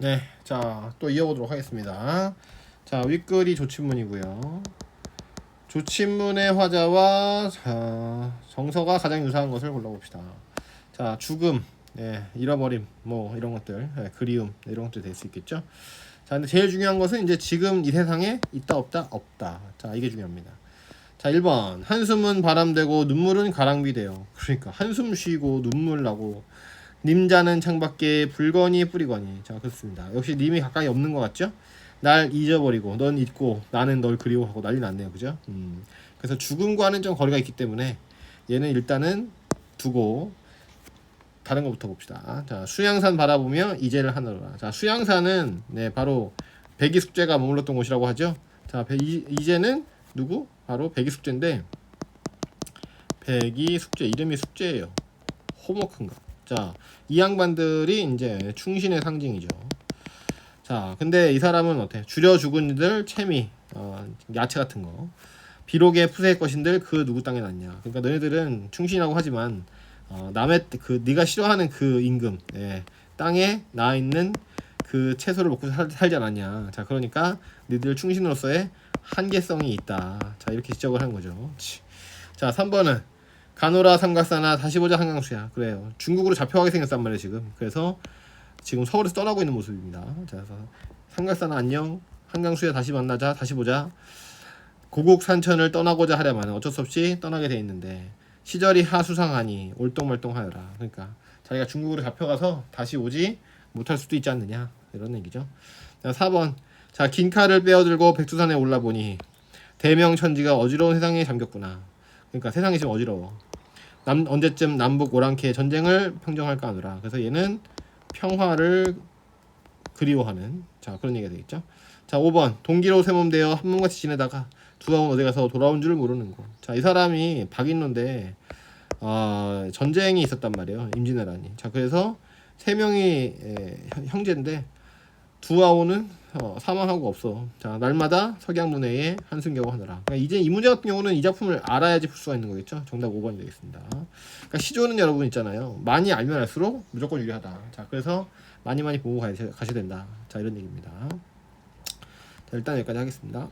네, 자, 또 이어보도록 하겠습니다. 자, 윗글이 조친문이고요. 조친문의 화자와 자, 정서가 가장 유사한 것을 골라봅시다. 자, 죽음, 네, 잃어버림, 뭐 이런 것들, 네, 그리움 네, 이런 것들 될 수 있겠죠. 자, 근데 제일 중요한 것은 이제 지금 이 세상에 있다 없다 없다. 자, 이게 중요합니다. 자, 1번. 한숨은 바람되고 눈물은 가랑비돼요. 그러니까 한숨 쉬고 눈물 나고 님자는 창밖에 불거니 뿌리거니. 자, 그렇습니다. 역시 님이 가까이 없는 것 같죠? 날 잊어버리고 넌 잊고 나는 널 그리워하고 난리 났네요. 그죠? 음. 그래서 죽음과는 좀 거리가 있기 때문에 얘는 일단은 두고 다른 거부터 봅시다. 자, 수양산 바라보며 이제를 하늘로라. 자, 수양산은 네, 바로 백이 숙제가 머물렀던 곳이라고 하죠. 자, 배, 이, 이제는 누구? 바로 백이 숙제인데 백이 숙제 이름이 숙제예요. 호모크인가? 자, 이 양반들이 이제 충신의 상징이죠. 자, 근데 이 사람은 어때? 줄여 죽은 이들 채미, 어, 야채 같은 거. 비록의 푸세의 것인들 그 누구 땅에 났냐? 그러니까 너희들은 충신이라고 하지만 어, 남의 그 네가 싫어하는 그 임금, 예, 땅에 나 있는 그 채소를 먹고 살, 살지 않았냐? 자, 그러니까 너희들 충신으로서의 한계성이 있다. 자, 이렇게 지적을 한 거죠. 치. 자, 3번은 가노라 삼각사나 다시 보자 한강수야. 그래요. 중국으로 잡혀가게 생겼단 말이에요, 지금. 그래서 지금 서울에서 떠나고 있는 모습입니다. 자, 삼각사나 안녕. 한강수야 다시 만나자. 다시 보자. 고국 산천을 떠나고자 하려면 어쩔 수 없이 떠나게 돼 있는데 시절이 하수상하니 올똥말똥하여라. 그러니까 자기가 중국으로 잡혀가서 다시 오지 못할 수도 있지 않느냐 이런 얘기죠. 자, 4번 자 긴 칼을 빼어들고 백두산에 올라보니 대명천지가 어지러운 세상에 잠겼구나. 그러니까 세상이 지금 어지러워. 남 언제쯤 남북 오랑캐 전쟁을 평정할까 하느라. 그래서 얘는 평화를 그리워하는 자 그런 얘기가 되겠죠. 자 5번 동기로 쇠몸되어 한 몸같이 지내다가 두아온 어디 가서 돌아온 줄 모르는 거. 자이 사람이 박인노인데 어, 전쟁이 있었단 말이에요. 임진왜란이. 자 그래서 세 명이 에, 형- 형제인데 두아오는 어, 사망하고 없어. 자 날마다 석양문회에 한승겨우 하느라. 그러니까 이제 이 문제 같은 경우는 이 작품을 알아야지 풀 수가 있는 거겠죠. 정답 5번이 되겠습니다. 그러니까 시조는 여러분 있잖아요. 많이 알면 알수록 무조건 유리하다. 자 그래서 많이 많이 보고 가셔야 된다. 자 이런 얘기입니다. 자 일단 여기까지 하겠습니다.